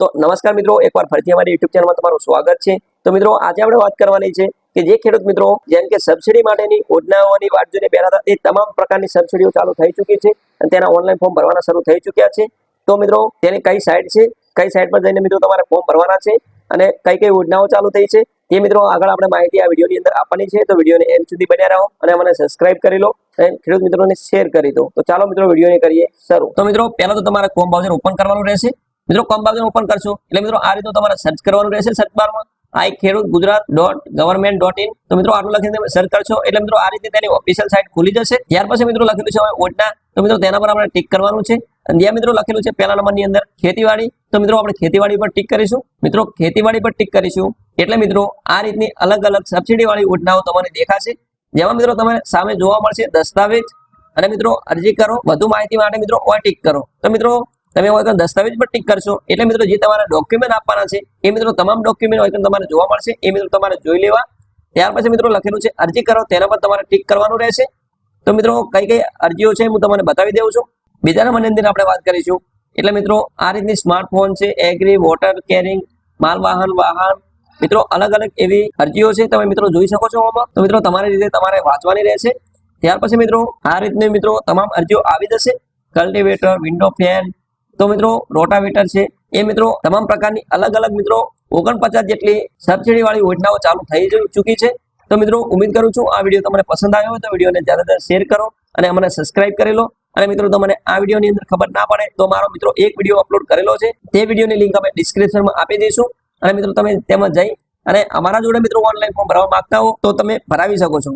તો નમસ્કાર મિત્રો, એકવાર ફરીથી અમારી યુટ્યુબ ચેનલમાં તમારું સ્વાગત છે. તો મિત્રો, આજે આપણે વાત કરવાની છે કે જે ખેડૂત મિત્રો, જેમ કે સબસિડી માટેની યોજનાઓની વાત જોઈને પહેલા એ તમામ પ્રકારની સબસિડીઓ ચાલુ થઈ ચૂકી છે અને તેના ઓનલાઈન ફોર્મ ભરવાના શરૂ થઈ ચૂક્યા છે. તો મિત્રો, તેની કઈ સાઇટ છે? કઈ સાઇટ પર જઈને મિત્રો તમારે ફોર્મ ભરવાના છે અને કઈ કઈ યોજનાઓ ચાલુ થઈ છે, એ મિત્રો આગળ આપણે માહિતી આ વિડીયોની અંદર આપવાની છે. તો વિડીયોને એન્ડ સુધી બન્યા રહો અને મને સબસ્ક્રાઇબ કરી લો અને ખેડૂત મિત્રોને શેર કરી દો. તો ચાલો મિત્રો, વિડીયોને કરીએ શરૂ. તો મિત્રો, પહેલા તો તમારે કોમ બ્રાઉઝર ઓપન કરવાનું રહેશે. મિત્રો, કોમ બ્રાઉઝર ઓપન કરશો. એટલે મિત્રો, આ રીતનું તમારે સર્ચ કરવાનું રહેશે સર્ચ બારમાં I Khedut Gujarat dot government dot in તો મિત્રો, આટલું લખીને તમે સર્ચ કરશો. એટલે મિત્રો, આ રીતે તેની ઓફિશિયલ સાઇટ ખુલી જશે. ત્યાર પછી મિત્રો, લખેલું છે ઓટના. તો મિત્રો, તેના પર આપણે ટિક કરવાનું છે. જ્યાં મિત્રો લખેલું છે પહેલા નંબરની અંદર ખેતીવાડી, તો મિત્રો, આપણે ખેતીવાડી પર ટીક કરીશું. મિત્રો, ખેતીવાડી પર ટીક કરીશું. એટલે મિત્રો, આ રીતની અલગ અલગ સબસિડી વાળી યોજનાઓ તમને દેખાશે. જેમાં મિત્રો તમે સામે જોવા મળશે દસ્તાવેજ. અને મિત્રો, અરજી કરો. વધુ માહિતી માટે મિત્રો ઓ ટીક કરો. તો મિત્રો તમે હોય દસ્તાવેજ પર ટીક કરશો. એટલે મિત્રો જે તમારા ડોક્યુમેન્ટ આપવાના છે, એ મિત્રો તમામ ડોક્યુમેન્ટ હોય તો તમારે જોવા મળશે, એ મિત્રો તમારે જોઈ લેવા. ત્યાર પછી મિત્રો લખેલું છે, અરજી કરો, તેના પર તમારે ટીક કરવાનું રહેશે. તો મિત્રો કઈ કઈ અરજીઓ છે હું તમને બતાવી દઉં છું. બીજા નંબરની અંદર આપણે વાત કરીશું. એટલે મિત્રો આ રીતની સ્માર્ટફોન છે એગ્રી વોટર કેરિંગ માલવાહન, વાહન. મિત્રો અલગ અલગ એવી અરજીઓ છે, તમે મિત્રો જોઈ શકો છો આમાં. તો મિત્રો તમારી રીતે તમારે વાંચવાની રહેશે. ત્યાર પછી મિત્રો આ રીતની મિત્રો તમામ અરજીઓ આવી જશે. કલ્ટિવેટર વિન્ડો ફેન તો મિત્રો, રોટાવેટર છે. એ મિત્રો, તમામ પ્રકારની અલગ અલગ મિત્રો, ઓગણપચાસ જેટલી સબસિડી વાળી યોજનાઓ ચાલુ થઈ ચૂકી છે. તો મિત્રો, ઉમેદ કરું છું આ વીડિયો તમને પસંદ આવ્યો હોય તો વિડીયોને જ્યાદાતર શેર કરો અને અમને સબસ્ક્રાઇબ કરી લો. અને મિત્રો, તમને આ વિડીયોની અંદર ખબર ના પડે તો મારો મિત્રો એક વીડિયો અપલોડ કરેલો છે. તે વિડીયોની લિંક અમે ડિસ્ક્રિપ્શનમાં આપી દઈશું. અને મિત્રો, તમે તેમાં જઈ અને અમારા જોડે મિત્રો ઓનલાઈન ફોર્મ ભરવા માંગતા હો તો તમે ભરાવી શકો છો.